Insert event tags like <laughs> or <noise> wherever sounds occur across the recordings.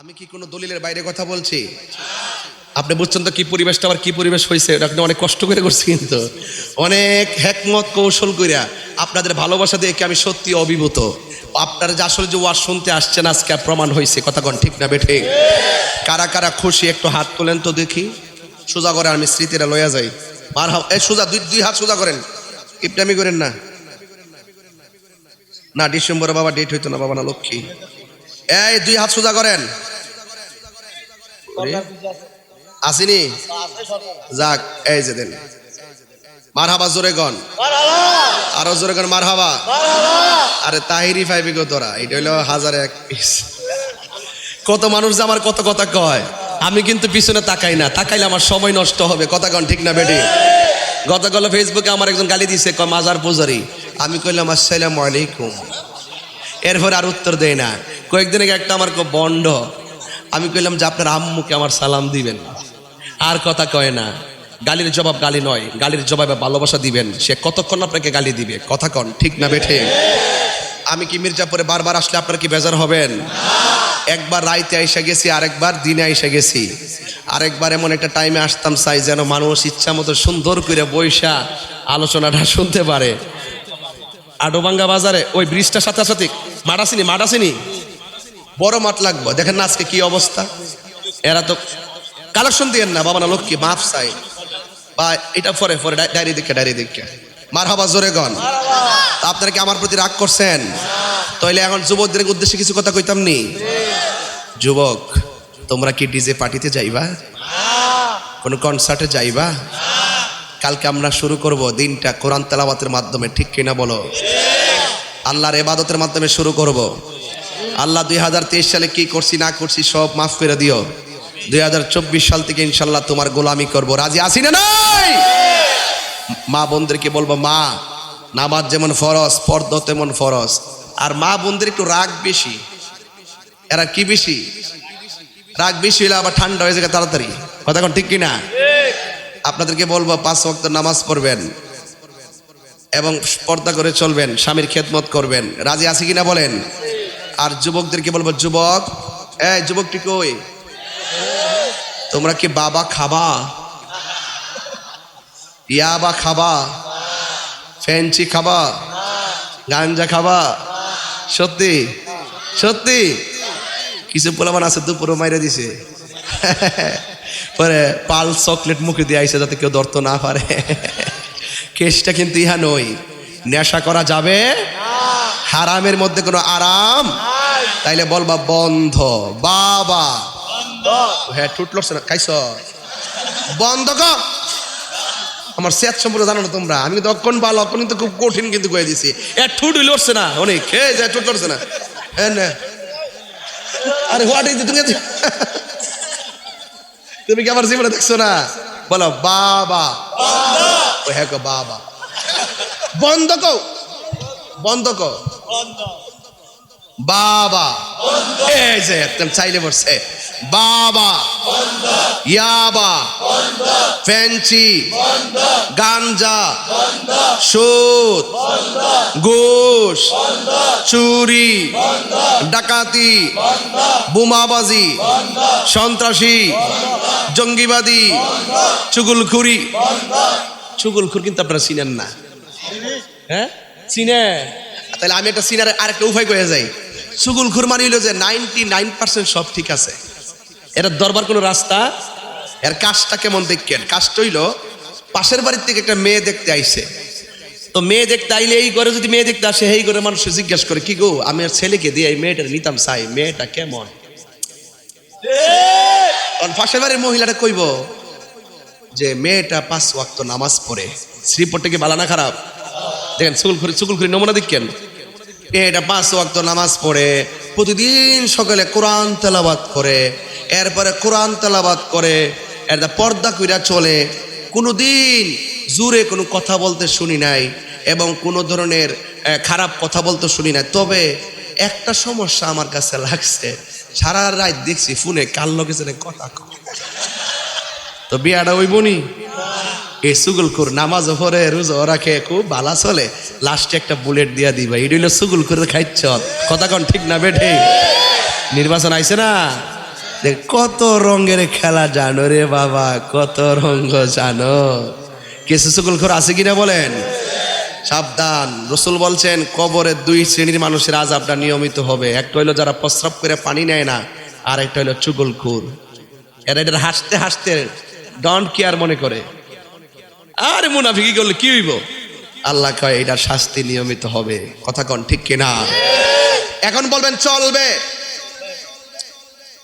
আমি কি কোনো দলিলের বাইরে কথা বলছি? আপনি বুঝছেন তো কি পরিবেশটা আবার কি পরিবেশ হয়েছে আপনি অনেক কষ্ট করে করছি কিন্তু। অনেক হ্যাকমত কৌশল কইরা আপনাদের ভালোবাসা দেখে আমি সত্যি অভিভূত। আপনারা যে আসলে যে ওয়াজ শুনতে আসছেন, আজকে প্রমাণ হয়েছে কথা কন, ঠিক না বেঠে? কারা কারা খুশি? একটু হাত তোলেন তো দেখি। সোজা করে আমি স্মৃতিরা লইয়া যাই। মার হাও এই সোজা, দুই দুই হাত সোজা করেন। কিপটামি করেন না। না ডিসেম্বরে বাবা ডেট হইতো না, বাবা না লক্ষ্মী। এই দুই হাত সোজা করেন। আসিনি? যাক এই যে দেন। মার হাবা জোরে গন আরও জোরে গন মার হাবা আরে তাহিরি ফাইবি গো তোরা? এটা হইল হাজারে এক পিস কত মানুষ যে আমার কত কথা কয়। আমি কিন্তু পিছনে তাকাই না। তাকাইলে আমার সময় নষ্ট হবে। কথা কন ঠিক না বেটি? গতকাল ফেসবুকে আমার একজন গালি দিছে কয় মাজার পূজারি। আমি কইলাম আসসালামু আলাইকুম। এরপরে আর উত্তর দেয় না। কয়েকদিন আগে একটা আমার খুব বন্ড। আমি কইলাম যে আপনার আম্মুকে আমার সালাম দিবেন। আর কথা কয় না। গালির জবাব গালি নয়। গালির জবাবে ভালোবাসা দিবেন। সে কতক্ষণ আপনাকে গালি দিবে? কথা কন, ঠিক না বেঠে? আমি কি মির্জাপুরে বারবার আসলে আপনার কি বেজার হবেন? একবার রাইতে আইসা গেছি, আরেকবার দিনে আইসা গেছি। আরেকবার এমন একটা টাইমে আসতাম, চাই যেন মানুষ ইচ্ছা মতো সুন্দর করে বৈশা আলোচনাটা শুনতে পারে। আডোবাঙ্গা বাজারে, ওই ব্রিজটার সাথে সাথে মাঠ আসেনি মাঠ আসেনি বড় মাঠ লাগবো। দেখেন না আজকে কি অবস্থা? এরা তো কালেকশন দিয়েন না, বাবা না লক্ষ্মী, মাফ চাই। বা এটা পরে পরে ডায়েরি দেখে ডায়েরি দেখে। মার হাবা জোরে গন আপনারা কি আমার প্রতি রাগ করছেন? তাইলে এখন যুবকদের উদ্দেশ্যে কিছু কথা কইতাম নি? যুবক, তোমরা কি ডিজে পার্টিতে যাইবা? কোন কনসার্টে যাইবা? কালকে আমরা শুরু করব দিনটা কোরআন তেলাওয়াতের মাধ্যমে, ঠিক কিনা বলো? আল্লাহর এবাদতের মাধ্যমে শুরু করব। আল্লাহ দুই হাজার তেইশ সালে কি করছি, না করছি সব মাফ করে দিও। দুই হাজার চব্বিশ সাল থেকে ইনশাল্লাহ তোমার গোলামি করব। রাজি আসি না মা বোনদেরকে বলব, মা, নামাজ যেমন ফরজ, পর্দ তেমন ফরজ। আর মা বোনদের একটু রাগ বেশি। এরা কি বেশি? রাগ বেশি হলে আবার ঠান্ডা হয়ে যাবে তাড়াতাড়ি। কথা ঠিক কিনা? আপনাদেরকে বলব, পাঁচ ওয়াক্ত নামাজ পড়বেন। এবং পর্দা করে চলবেন, স্বামীর খেদমত করবেন। রাজি আছে কিনা বলেন? আর যুবকদেরকে বলব, যুবক, এই যুবকটি কই? তোমরা কি বাবা খাবা? ইয়াবা খাবা? ফেন্সি খাবা? গাঞ্জা খাবা? সত্যি? সত্যি? কিছু পোলামান আছে, দুপুরও মাইরে দিছে। <laughs> পরে পাল চকলেট মুখে দিয়ে আইসে যাতে কেউ ধরতে না পারে। <laughs> কেসটা কিন্তু ইহা নই নেশা করা যাবে হারামের মধ্যে কোনো আরাম তাইলে বলবা বন্ধ। বাবা। হ্যাঁ ঠুট লড়ছে না। খাইছ? বন্ধ কর আমার সেত সম্পর্কে জানো না তোমরা? আমি কিন্তু অক্ষণ বা লক্ষণ কিন্তু খুব কঠিন কিন্তু কয়ে দিছি। এ ঠুট লড়ছে না। অনেক। খেয়ে যায় ঠুট লড়ছে না। হ্যাঁ না। আরে হোয়াট ইজ তুমি তুমি কি আমার জীবনে দেখছ না? বলো বাবা। ও হ্যাঁ বাবা। বন্ধ কো বন্ধ কো বাবা। এই যে একদম চাইলে বসছে বাবা। ইয়াবা। ফ্যান্সি গাঞ্জা। সুদ ঘুষ চুরি। ডাকাতি। বোমাবাজি। সন্ত্রাসী। জঙ্গিবাদী। চুগুলখুরি। চুগুলখুর কিন্তু আপনারা চিনেন না। হ্যাঁ? চিনে তাহলে আমি একটা সিনার আরেকটা উপায় করে যাই। চুগুলখুর মানে হইল যে নাইনটি নাইন পার্সেন্ট সব ঠিক আছে। এটা দরবার কোনো রাস্তা? এর কাজটা কেমন দেখেন? কাজটা হইল পাশের বাড়ির থেকে একটা মেয়ে দেখতে আইছে। তো মেয়ে দেখতে আইলে এই ঘরে যদি মেয়ে দেখতে আসে এই ঘরে মানুষ জিজ্ঞাসা করে কি গো আমি আর ছেলেকে দিয়ে এই মেয়েটা নিতাম চাই মেয়েটা কেমন? পাশের বাড়ির মহিলাটা কইব যে মেয়েটা পাঁচ ওয়াক্ত নামাজ পড়ে শ্রীপট্টে কি বালানা খারাপ? দেখেন চুগুল খুরি চুগুল খুরি, নমুনা দেখেন। এটা পাঁচ ওয়াক্ত নামাজ পড়ে, প্রতিদিন সকালে কোরআন তেলাবাদ করে, এরপরে কোরআন তেলাবাদ করে এর পর্দা কইরা চলে। কোনোদিন জুড়ে কোনো কথা বলতে শুনি নাই এবং কোনো ধরনের খারাপ কথা বলতে শুনি নাই। তবে একটা সমস্যা আমার কাছে লাগছে। সারা রাত দেখছি, ফোনে কাল লোকের কথা। তো বিয়াটা ওই বনি এই সুগুলকুর নামাজ পড়ে রোজা রাখে, খুব ভালো চলে। লাস্টে একটা বুলেট দিয়া দিবা। এটা হইল সুগুলকুর খাইছ কথা কন ঠিক না বেঠে? নির্বাচন আইছে না? কত রঙের খেলা জানো রে বাবা, কত রঙ্গ জানো। কিছু সকল ঘর আছে কিনা বলেন? সাবধান। রসুল বলছেন কবরের দুই শ্রেণির মানুষের আজাবটা নিয়মিত হবে। একটা হইল যারা প্রস্রাব করে পানি নেয় না আর একটা হইল চুগলখুর এরা এটা হাসতে হাসতে ডন্ট কেয়ার মনে করে। আরে মুনাফিকি করলে কি হইব? আল্লাহ কয়, এটা শাস্তি নিয়মিত হবে। কথা কন, ঠিক কিনা? এখন বলবেন, চলবে।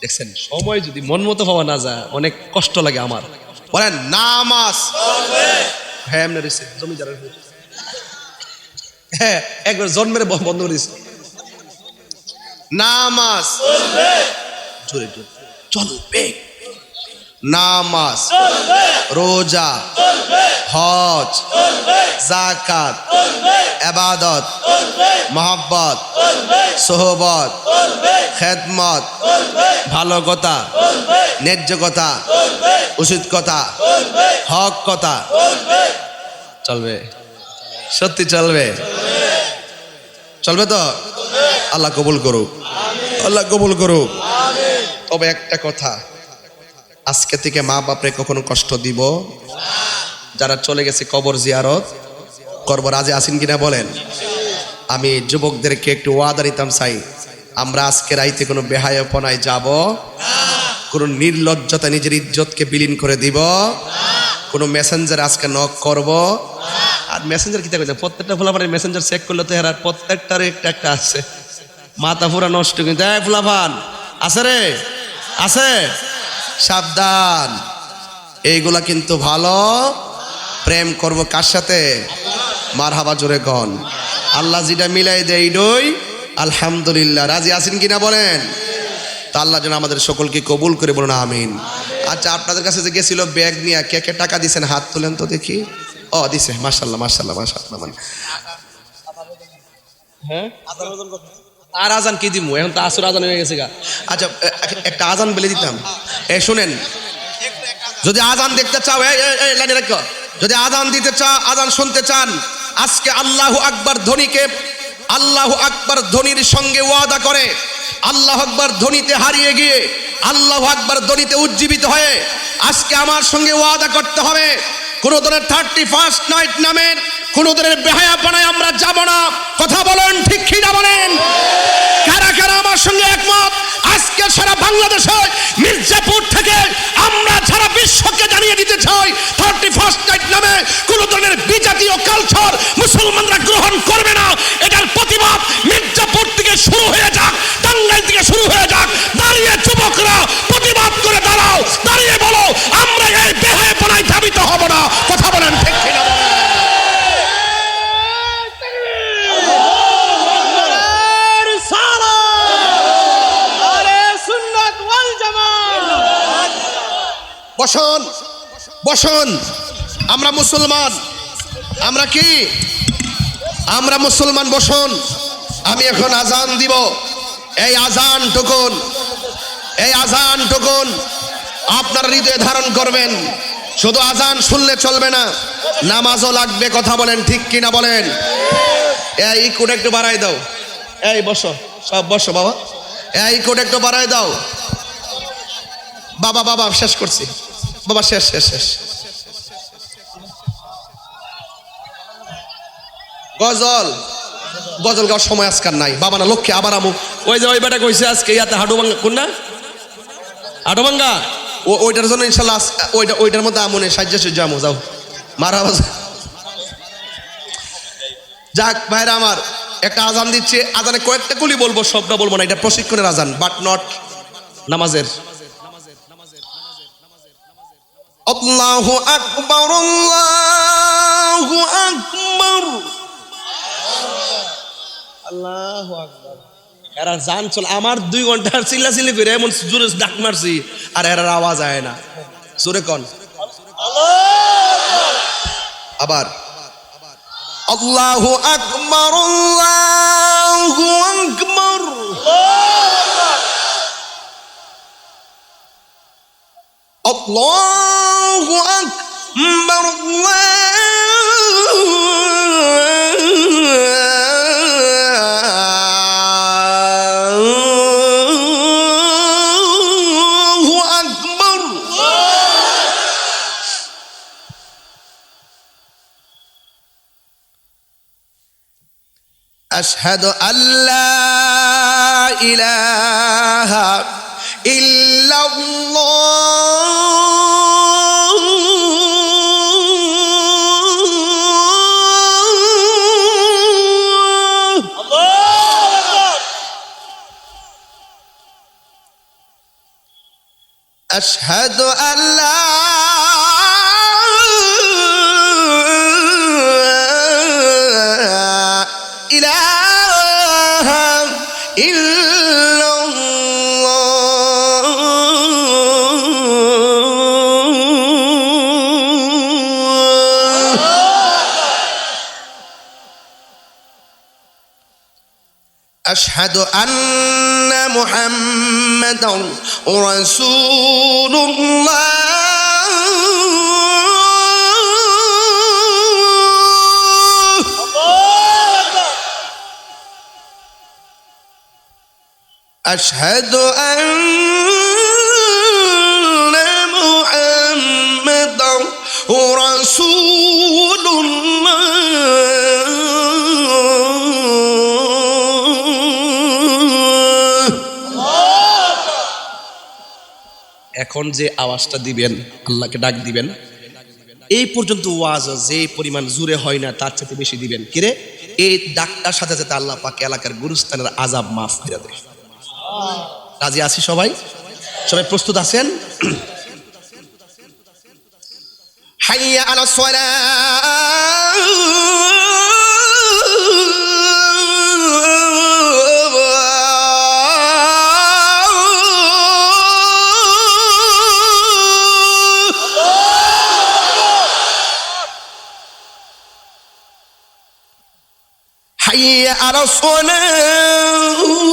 দেখছেন, সময় যদি মন মতো হওয়া না যায়, অনেক কষ্ট লাগে আমার। বলেন, নামাজ। হ্যাঁ এমনি রয়েছে জমি যারা হ্যাঁ একবার জন্মের বন্ধ করে দিছে নামাজ। জোরে জোরে। চলবে। নামাজ, রোজা, হজ জাকাত এবাদত, মহাব্বত, সোহবত, খেদমত ভালো কথা ন্যায্য কথা উচিত কথা হক কথা চলবে। সত্যি চলবে। চলবে তো? আল্লাহ কবুল করুক। আল্লাহ কবুল করুক। তবে একটা কথা। আজকে থেকে মা বাপরে কখনো কষ্ট দিব? যারা চলে গেছে কবর জিয়ারত করব রাজে আসেন কিনা বলেন? আমি যুবকদেরকে একটু ওয়াদা দিতাম চাই আমরা আজকে রাইতে কোনো বেহায়পনায় যাব? কোনো নির্লজ্জতা নিজের ইজ্জতকে বিলীন করে দিব? কোনো মেসেঞ্জার আজকে নক করব? আর মেসেঞ্জার কি থাকে প্রত্যেকটা ফুলাফানের মেসেঞ্জার চেক করলে তো এরা প্রত্যেকটার একটা একটা আছে। মাথা পুরা নষ্ট কিন্তু ফুলাফান, আছে রে? আছে? সাবধান। এইগুলা কিন্তু ভালো। প্রেম করব কার সাথে? মার হাবা জোরে গন আল্লাহ যেটা মিলাই দেয় ডই আলহামদুলিল্লাহ। রাজি আছেন কিনা বলেন? তা আল্লাহ যেন আমাদের সকলকে কবুল করে বলুন, আমিন। আচ্ছা আপনাদের কাছে যে গেছিল ব্যাগ নিয়ে, কে কে টাকা দিছেন? হাত তুলেন তো দেখি। ও, দিছে। মার্শাল্লাহ মার্শাল্লাহ মার্শাল্লাহ মানে। হ্যাঁ? আর আজান কি দিমু? এখন তো আসর আজান হয়ে গেছে গা। আচ্ছা একটা আজান বলে দিতাম। এ, শুনেন। যদি আজান দেখতে চাও লাইনে রাখো। যদি আজান দিতে চাও, আজান শুনতে চান, আজকে আল্লাহ আকবার ধ্বনিকে আল্লাহ আকবার ধ্বনির সঙ্গে ওয়াদা করে, আল্লাহ আকবার ধ্বনিতে হারিয়ে গিয়ে, আল্লাহ আকবার ধ্বনিতে উজ্জীবিত হয়ে, আজকে আমার সঙ্গে ওয়াদা করতে হবে। কোনো ধরনের থার্টি ফার্স্ট নাইট নামের কোনো ধরনের বেহায়াপনায় আমরা যাব না। কথা বলেন, ঠিক কিনা বলেন? কারা কারা আমার সঙ্গে একমত? আজকে সারা বাংলাদেশে মির্জাপুর থেকে আমরা সারা বিশ্বকে জানিয়ে দিতে চাই থার্টি ফার্স্ট নাইট নামে কোন ধরনের বিজাতীয় কালচার মুসলমানরা গ্রহণ করবে না। এটার প্রতিবাদ মির্জাপুর থেকে শুরু হয়ে যাক, টাঙ্গাইল থেকে শুরু হয়ে যাক। দাঁড়িয়ে যুবকরা প্রতিবাদ করে দাঁড়াও দাঁড়িয়ে বলো আমরা এই বেহায়পনায় ধাবিত হব না কথা বলেন ঠিক কিনা বলেন? বসন বসন। আমরা মুসলমান। আমরা কি? আমরা মুসলমান বসন। আমি এখন আজান দিব। এই আজান টুকুন এই আজান টুকুন আপনার হৃদয়ে ধারণ করবেন। শুধু আজান শুনলে চলবে না, নামাজও লাগবে, কথা বলেন ঠিক কিনা বলেন। এই কোড একটু বাড়াই দাও। এই বসো, সব বসো বাবা। এই কোড একটু বাড়াই দাও। বাবা বাবা, শেষ করছি। বাবা, শেষ শেষ শেষ। গজল। গজল গাওয়ার সময় আজকার নাই। বাবা না লক্ষ্যে আবার আমু ওই যে ওই বেটা কইছে আজকে ইয়াতে হাডু ভাঙ্গা কোন না হাডু ভাঙ্গা ও ওইটার জন্য ইনশাল্লাহ ওইটা ওইটার মধ্যে আমনে সাহায্য সাহায্য আমু যাও। মারা যাক ভাইরা আমার একটা আজান দিচ্ছে। আজানে কয়েকটা গুলি বলব সবটা বলব না এটা প্রশিক্ষণের আজান বাট নট নামাজের। আল্লাহু আকবার আল্লাহু আকবার। আল্লাহু এরা জান চল আমার দুই ঘণ্টার চিল্লা চিল্লি করে এমন জোরে ডাক মারছি, আর এরার আওয়াজ আয় না। জোরে কন। আবার। আল্লাহু আকবার আল্লাহু আকবার। আল্লাহু أشهد أن لا إله إلا الله. أشهد أن محمدا رسول الله. أشهد أن محمدا رسول الله এখন যে আওয়াজটা দিবেন আল্লাহকে ডাক দিবেন এই পর্যন্ত ওয়াজ যে পরিমাণ জুড়ে হয় না তার চাইতে বেশি দিবেন কিরে এই ডাকটার সাথে সাথে আল্লাহ পাকে এলাকার গুরুস্থানের আজাব মাফ করে দেয় রাজি আছি সবাই সবাই প্রস্তুত আছেন হাইয়া আলা حي على الصلاة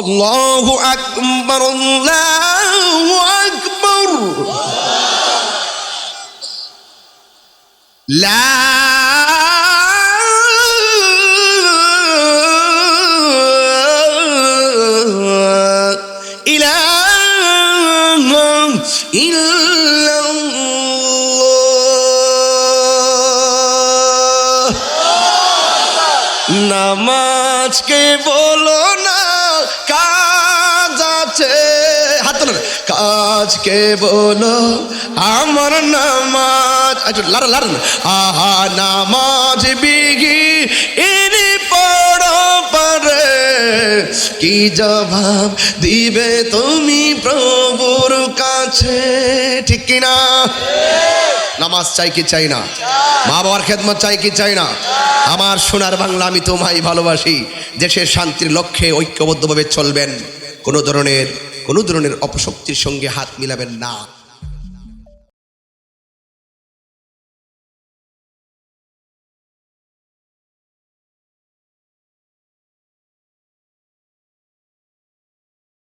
الله أكبر الله أكبر لا إله إلا الله নামাজকে বলো না কাজ আছে। হাত তোলেন। কাজকে বলো? আমার নামাজ। আচ্ছা লার লার আহা, নামাজ বিঘি ইনি পড়ো পারে। কি জবাব দিবে তুমি প্রভুর কাছে? ঠিক কিনা? নামাজ চাই কি চাই না? মা বাবার খেদমত চাই কি চাই না? আমার সোনার বাংলা আমি তোমায় ভালোবাসি। দেশের শান্তির লক্ষ্যে ঐক্যবদ্ধভাবে চলবেন। কোনো ধরনের কোনো ধরনের অপশক্তির সঙ্গে হাত মিলাবেন না।